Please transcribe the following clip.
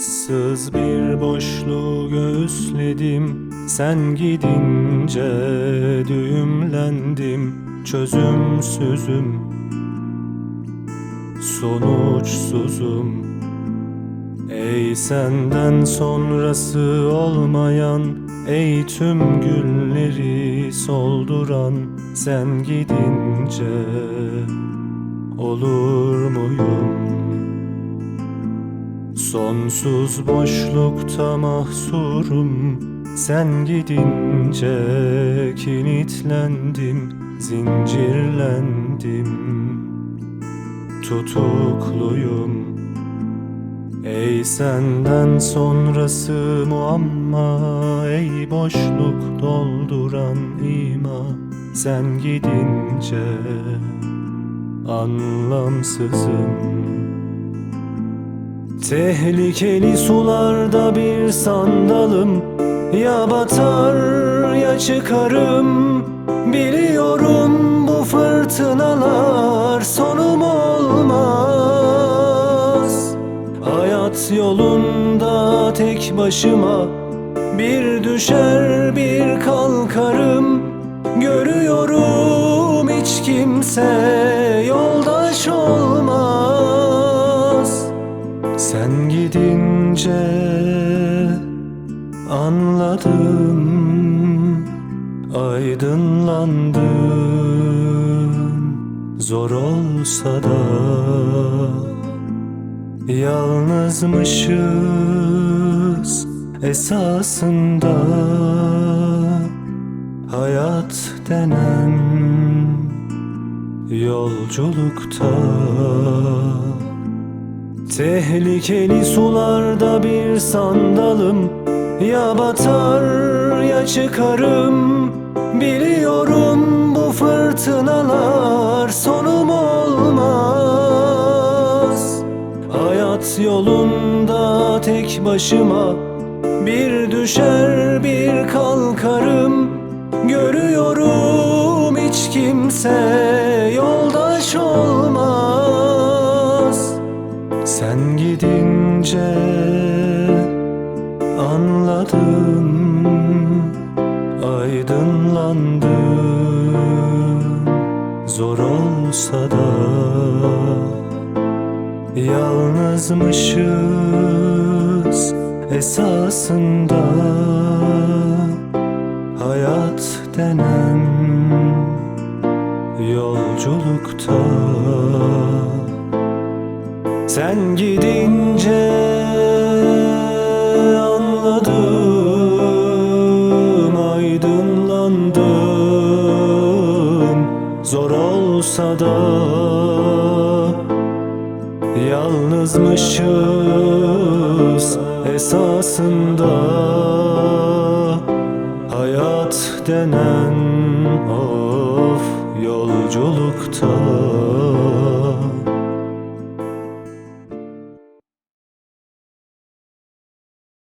ıssız bir boşluğu göğüsledim Sen gidince düğümlendim. Çözümsüzüm Sonuçsuzum. Ey senden sonrası olmayan Ey tüm gülleri solduran Sen gidince olur muyum? Sonsuz boşlukta mahsurum. Sen gidince kilitlendim Zincirlendim. Tutukluyum. Ey senden sonrası muamma Ey boşluk dolduran ima. Sen gidince anlamsızım Tehlikeli sularda bir sandalım. Ya batar ya çıkarım. Biliyorum bu fırtınalar sonum olmaz. Hayat yolunda tek başıma Bir düşer bir kalkarım. Görüyorum hiç kimse gidince anladım Aydınlandım. Zor olsa da Yalnızmışız esasında. Hayat denen yolculukta Tehlikeli sularda bir sandalım. Ya batar ya çıkarım. Biliyorum bu fırtınalar sonum olmaz. Hayat yolunda tek başıma Bir düşer bir kalkarım. Görüyorum hiç kimse yoldaş olmaz Sen gidince anladım Aydınlandım Zor olsa da Yalnızmışız esasında. Hayat denen yolculukta sen gidince anladım aydınlandım Zor olsa da yalnızmışız esasında. Hayat denen of yolculukta.